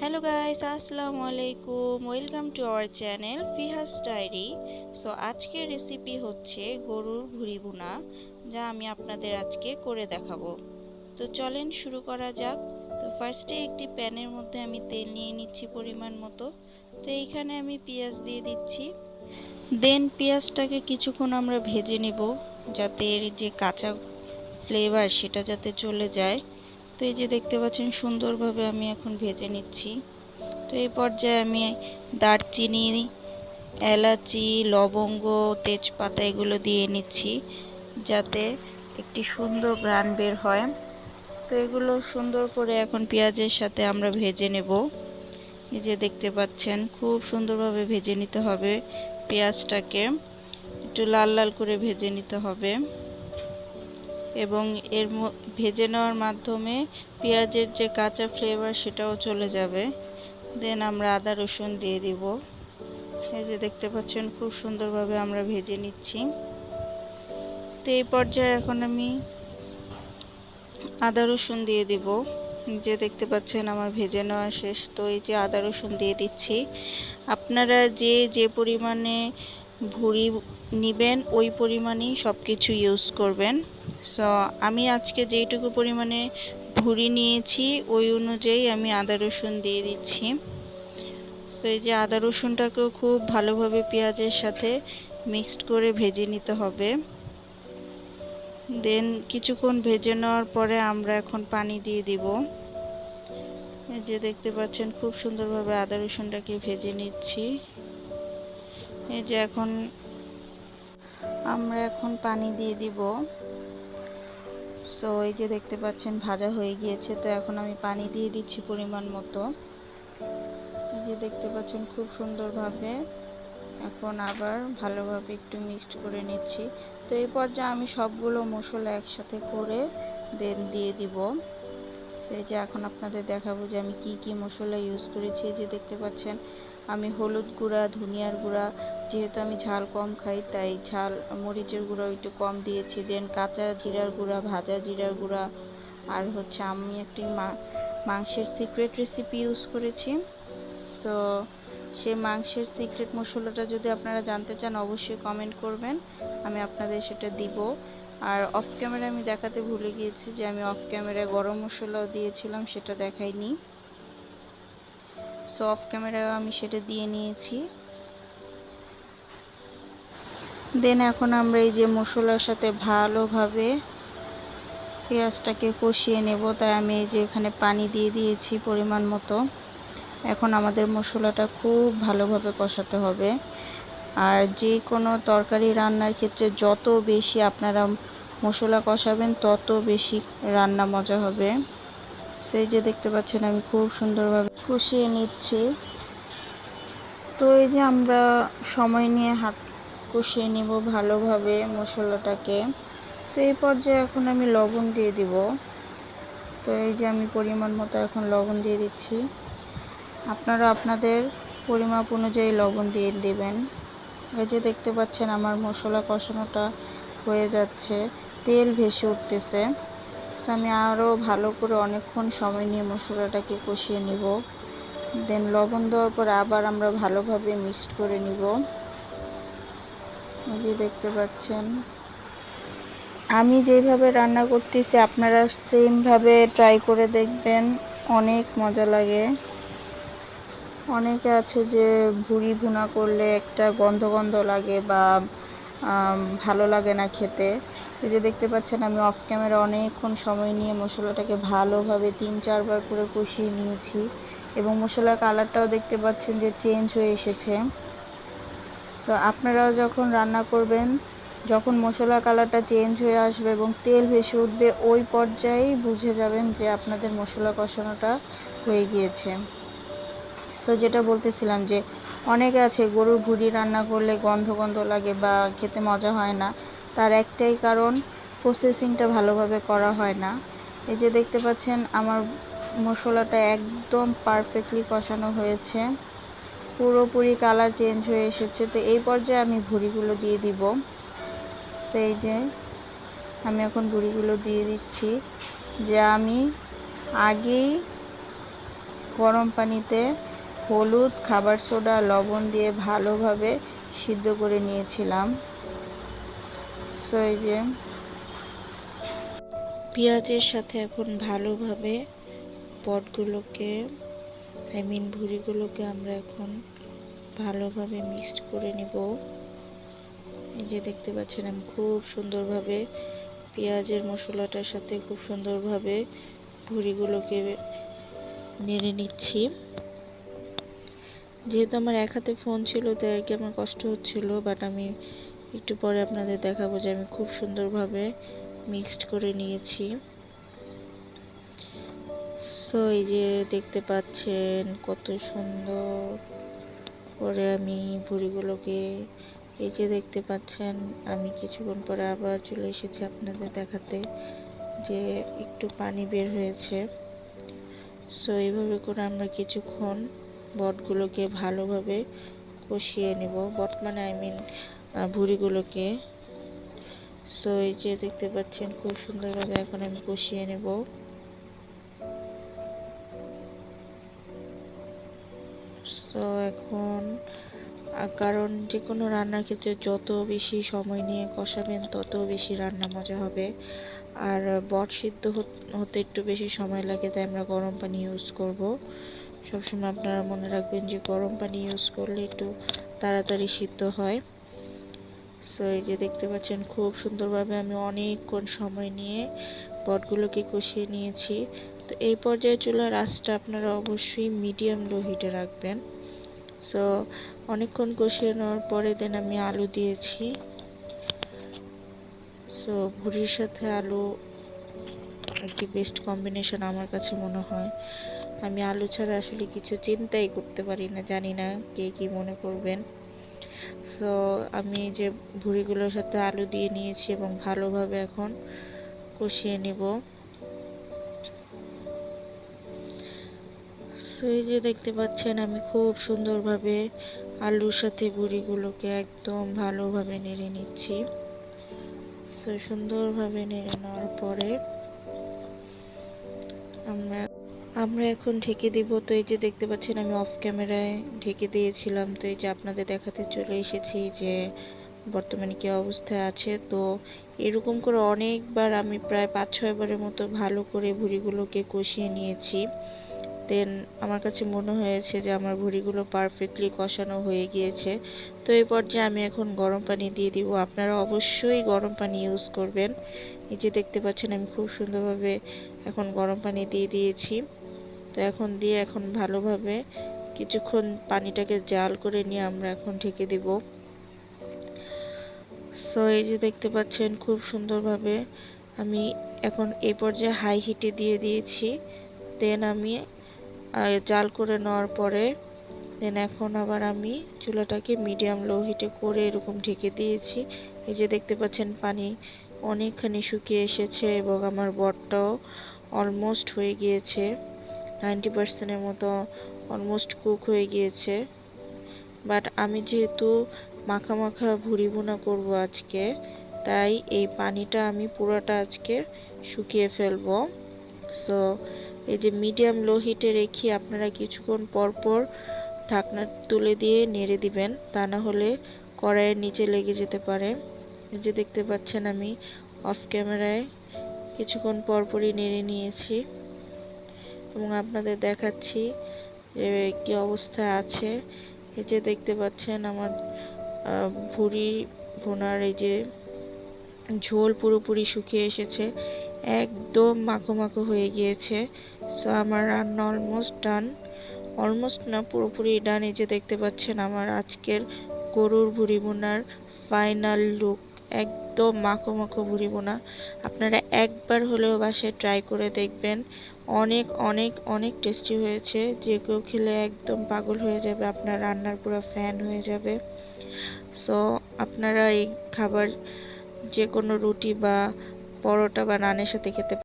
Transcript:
Hello guys আসসালামু আলাইকুম welcome to our channel Fihas diary so আজকের রেসিপি হচ্ছে গরুর ভুড়ি ভুনা, যা আমি আপনাদের আজকে করে দেখাবো। তো চলেন শুরু করা যাক। তো ফার্স্টে একটি প্যানের মধ্যে আমি তেল নিয়ে নিচ্ছি পরিমাণ মতো। তো এইখানে আমি পেঁয়াজ দিয়ে দিচ্ছি। দেন পেঁয়াজটাকে কিছুক্ষণ আমরা ভেজে নেব, যাতে এর যে কাঁচা ফ্লেভার সেটা যাতে চলে যায়। তো এই যে দেখতে পাচ্ছেন সুন্দরভাবে আমি এখন ভেজে নিচ্ছি। তো এই পর্যায়ে আমি দারচিনি, এলাচি, লবঙ্গ, তেজপাতা এগুলো দিয়ে নিচ্ছি যাতে একটি সুন্দর গ্রান বের হয়। তো এগুলো সুন্দর করে এখন পেঁয়াজের সাথে আমরা ভেজে নেব। এই যে দেখতে পাচ্ছেন খুব সুন্দরভাবে ভেজে নিতে হবে পেঁয়াজটাকে। একটু লাল লাল করে ভেজে নিতে হবে। এবং এর ভেজে নেওয়ার মাধ্যমে পেঁয়াজের যে কাঁচা ফ্লেভার সেটাও চলে যাবে। দেন আমরা আদা, রসুন দিয়ে দিব। এই যে দেখতে পাচ্ছেন, খুব সুন্দরভাবে আমরা ভেজে নিচ্ছি। তো এই পর্যায়ে এখন আমি আদা, রসুন দিয়ে দিব। যে দেখতে পাচ্ছেন, আমার ভেজে নেওয়া শেষ। তো এই যে আদা, রসুন দিয়ে দিচ্ছি। আপনারা যে যে পরিমাণে ভুড়ি নিবেন, ওই পরিমাণেই সব কিছু ইউজ করবেন। সো আমি আজকে যেইটুকু পরিমাণে ভুড়ি নিয়েছি, ওই অনুযায়ী আমি আদা রসুন দিয়ে দিচ্ছি। সো এই যে আদা রসুনটাকেও খুব ভালোভাবে পেঁয়াজের সাথে মিক্সড করে ভেজে নিতে হবে। দেন কিছুক্ষণ ভেজে নেওয়ার পরে আমরা এখন পানি দিয়ে দিব। এই যে দেখতে পাচ্ছেন, খুব সুন্দরভাবে আদা রসুনটাকে ভেজে নিচ্ছি। এই যে এখন আমরা এখন পানি দিয়ে দিব। সো এই যে দেখতে পাচ্ছেন, ভাজা হয়ে গিয়েছে। তো এখন আমি পানি দিয়ে দিচ্ছি পরিমাণ মতো। এই যে দেখতে পাচ্ছেন, খুব সুন্দরভাবে এখন আবার ভালোভাবে একটু মিক্সড করে নিচ্ছি। তো এই পর্যায়ে আমি সবগুলো মশলা একসাথে করে দেন দিয়ে দিব। সেই যে এখন আপনাদের দেখাবো যে আমি কি কি মশলা ইউজ করেছি। যে দেখতে পাচ্ছেন, আমি হলুদ গুঁড়া, ধনিয়ার গুঁড়া যেহেতু আমি ঝাল কম খাই, তাই ঝাল, মরিচের গুঁড়ো একটু কম দিয়েছি। দেন কাঁচা জিরার গুঁড়া, ভাজা জিরার গুঁড়া, আর হচ্ছে আমি একটি মা, মাংসের সিক্রেট রেসিপি ইউজ করেছি। সো সেই মাংসের সিক্রেট মশলাটা যদি আপনারা জানতে চান, অবশ্যই কমেন্ট করবেন। আমি আপনাদের সেটা দিব। আর অফ ক্যামেরা আমি দেখাতে ভুলে গিয়েছি যে আমি অফ ক্যামেরায় গরম মশলাও দিয়েছিলাম, সেটা দেখাইনি। সো অফ ক্যামেরায় আমি সেটা দিয়ে নিয়েছি। দেন এখন আমরা এই যে মশলার সাথে ভালোভাবে পেঁয়াজটাকে কষিয়ে নেব। তাই আমি এই যে এখানে পানি দিয়ে দিয়েছি পরিমাণ মতো। এখন আমাদের মশলাটা খুব ভালোভাবে কষাতে হবে। আর যে কোনো তরকারি রান্নার ক্ষেত্রে যত বেশি আপনারা মশলা কষাবেন, তত বেশি রান্না মজা হবে। সেই যে দেখতে পাচ্ছেন আমি খুব সুন্দরভাবে কষিয়ে নিচ্ছি। তো এই যে আমরা সময় নিয়ে হাত কষিয়ে নিব ভালোভাবে মশলাটাকে। তো এই পর্যায়ে এখন আমি লবণ দিয়ে দিব। তো এই যে আমি পরিমাণ মতো এখন লবণ দিয়ে দিচ্ছি। আপনারা আপনাদের পরিমাপ অনুযায়ী লবণ দিয়ে দেবেন। এই যে দেখতে পাচ্ছেন আমার মশলা কষানোটা হয়ে যাচ্ছে। তেল ভেসে উঠতেছে। তো আমি আরও ভালো করে অনেকক্ষণ সময় নিয়ে মশলাটাকে কষিয়ে নিব। দেন লবণ দেওয়ার পর আবার আমরা ভালোভাবে মিক্সড করে নিব। যে দেখতে পাচ্ছেন। আমি যেভাবে রান্না করতেছি, আপনারা সেমভাবে ট্রাই করে দেখবেন। অনেক মজা লাগে। অনেকে আছে যে ভুড়ি ভুনা করলে একটা গন্ধ গন্ধ লাগে বা ভালো লাগে না খেতে। এই যে দেখতে পাচ্ছেন, আমি অফ ক্যামেরা অনেকক্ষণ সময় নিয়ে মশলাটাকে ভালোভাবে তিন চারবার করে কষিয়ে নিয়েছি। এবং মশলার কালারটাও দেখতে পাচ্ছেন যে চেঞ্জ হয়ে এসেছে। তো আপনারাও যখন রান্না করবেন, যখন মশলা কালারটা চেঞ্জ হয়ে আসবে এবং তেল ভেসে উঠবে, ওই পর্যায়েই বুঝে যাবেন যে আপনাদের মশলা কষানোটা হয়ে গিয়েছে। সো যেটা বলতেছিলাম যে অনেকে আছে, গরুর ভুড়ি রান্না করলে গন্ধ গন্ধ লাগে বা খেতে মজা হয় না। তার একটাই কারণ প্রসেসিংটা ভালোভাবে করা হয় না। এই যে দেখতে পাচ্ছেন, আমার মশলাটা একদম পারফেক্টলি কষানো হয়েছে। পুরোপুরি কালার চেঞ্জ হয়ে এসেছে, তো এই পর্যায়ে আমি ভুড়িগুলো দিয়ে দিব। সেই যে, আমি এখন ভুড়িগুলো দিয়ে দিচ্ছি, যে আমি আগেই গরম পানিতে হলুদ, খাবার সোডা, লবণ দিয়ে ভালোভাবে সিদ্ধ করে নিয়েছিলাম। সো এই যে, পেঁয়াজের সাথে এখন ভালোভাবে পটগুলোকে আই মিন ভুড়িগুলোকে আমরা এখন ভালোভাবে মিক্সড করে নিব। এই যে দেখতে পাচ্ছেন, আমি খুব সুন্দরভাবে পেঁয়াজের মশলাটার সাথে খুব সুন্দরভাবে ভুড়িগুলোকে নেড়ে নিচ্ছি। যেহেতু আমার এক হাতে ফোন ছিল, তাই আর কি আমার কষ্ট হচ্ছিল বাট আমি একটু পরে আপনাদের দেখাবো যে আমি খুব সুন্দরভাবে মিক্সড করে নিয়েছি। সো এই যে দেখতে পাচ্ছেন কত সুন্দর করে আমি ভুড়িগুলোকে, এই যে দেখতে পাচ্ছেন আমি কিছুক্ষণ পরে আবার চলে এসেছি আপনাদের দেখাতে যে একটু পানি বের হয়েছে। সো এইভাবে করে আমরা কিছুক্ষণ বটগুলোকে ভালোভাবে কষিয়ে নেব। বট মানে আই মিন ভুড়িগুলোকে। সো এই যে দেখতে পাচ্ছেন খুব সুন্দরভাবে এখন আমি কষিয়ে নেব। সো এখন কারণ যে কোনো রান্নার ক্ষেত্রে যত বেশি সময় নিয়ে কষাবেন, তত বেশি রান্না মজা হবে। আর বট সিদ্ধ হতে একটু বেশি সময় লাগে, তাই আমরা গরম পানি ইউজ করব। সবসময় আপনারা মনে রাখবেন যে, গরম পানি ইউজ করলে একটু তাড়াতাড়ি সিদ্ধ হয়। সো এই যে দেখতে পাচ্ছেন, খুব সুন্দরভাবে আমি অনেকক্ষণ সময় নিয়ে বটগুলোকে কষিয়ে নিয়েছি। তো এই পর্যায়ে চুলার আঁচটা আপনারা অবশ্যই মিডিয়াম লো হিটে রাখবেন। সো অনেকক্ষণ কষিয়ে নেওয়ার পরে দেন আমি আলু দিয়েছি। সো ভুড়ির সাথে আলু একটি বেস্ট কম্বিনেশন আমার কাছে মনে হয়। আমি আলু ছাড়া আসলে কিছু চিন্তাই করতে পারি না, জানি না কে কি মনে করবেন। সো আমি যে ভুড়িগুলোর সাথে আলু দিয়ে নিয়েছি এবং ভালোভাবে এখন কষিয়ে নেব। সো এই যে দেখতে পাচ্ছেন, আমি খুব সুন্দরভাবে আলুর সাথে বুড়িগুলোকে একদম ভালোভাবে নেড়ে নিচ্ছি। তো সুন্দরভাবে নেড়ে নেওয়ার পরে আমরা আমরা এখন ঢেকে দিব। তো এই যে দেখতে পাচ্ছেন, আমি অফ ক্যামেরায় ঢেকে দিয়েছিলাম। তো এই যে আপনাদের দেখাতে চলে এসেছি যে বর্তমানে কি অবস্থায় আছে। তো এরকম করে অনেকবার আমি প্রায় পাঁচ ছয়বারের মতো ভালো করে ভুড়িগুলোকে কষিয়ে নিয়েছি। দেন আমার কাছে মনে হয়েছে যে আমার ভুড়িগুলো পারফেক্টলি কষানো হয়ে গিয়েছে। তো এই পর্যায়ে আমি এখন গরম পানি দিয়ে দিব। আপনারা অবশ্যই গরম পানি ইউজ করবেন। এই যে দেখতে পাচ্ছেন, আমি খুব সুন্দরভাবে এখন গরম পানি দিয়ে দিয়েছি। তো এখন দিয়ে এখন ভালোভাবে কিছুক্ষণ পানিটাকে জাল করে নিয়ে আমরা এখন ঢেকে দিব। সো এই যে দেখতে পাচ্ছেন, খুব সুন্দরভাবে আমি এখন এই পর্যায়ে হাই হিটে দিয়ে দিয়েছি। দেন আমি জাল করে নেওয়ার পরে দেন এখন আবার আমি চুলাটাকে মিডিয়াম লো হিটে করে এরকম ঢেকে দিয়েছি। এই যে দেখতে পাচ্ছেন পানি অনেকখানি শুকিয়ে এসেছে এবং আমার বটটাও অলমোস্ট হয়ে গিয়েছে। নাইনটি পার্সেন্টের মতো অলমোস্ট কুক হয়ে গিয়েছে। বাট আমি যেহেতু মাখা মাখা ভুড়ি ভুনা করব আজকে, তাই এই পানিটা আমি পুরোটা আজকে শুকিয়ে ফেলব। সো এই যে মিডিয়াম লো হিটে রেখে আপনারা কিছুক্ষণ পর পর ঢাকনা তুলে দিয়ে নেড়ে দিবেন। তা না হলে কড়াইয়ের নিচে লেগে যেতে পারে। এই যে দেখতে পাচ্ছেন আমি অফ ক্যামেরায় কিছুক্ষণ পরপরই নেড়ে নিয়েছি। এবং আপনাদের দেখাচ্ছি যে কি অবস্থায় আছে। এই যে দেখতে পাচ্ছেন আমার ভুড়ি ভুনার এই যে ঝোল পুরোপুরি শুকিয়ে এসেছে। একদম মাখো মাখো হয়ে গিয়েছে। সো আমার রান্না অলমোস্ট ডান অলমোস্ট না, পুরোপুরি ডান এই যে দেখতে পাচ্ছেন আমার আজকের গরুর ভুড়ি বোনার ফাইনাল লুক একদম মাখো মাখো ভুড়ি বোনা আপনারা একবার হলেও বাসায় ট্রাই করে দেখবেন। অনেক অনেক অনেক টেস্টি হয়েছে। যে কেউ খেলে একদম পাগল হয়ে যাবে, আপনার রান্নার পুরো ফ্যান হয়ে যাবে। সো আপনারা এই খাবার যে কোনো রুটি বা পরোটা বা নানের সাথে খেতে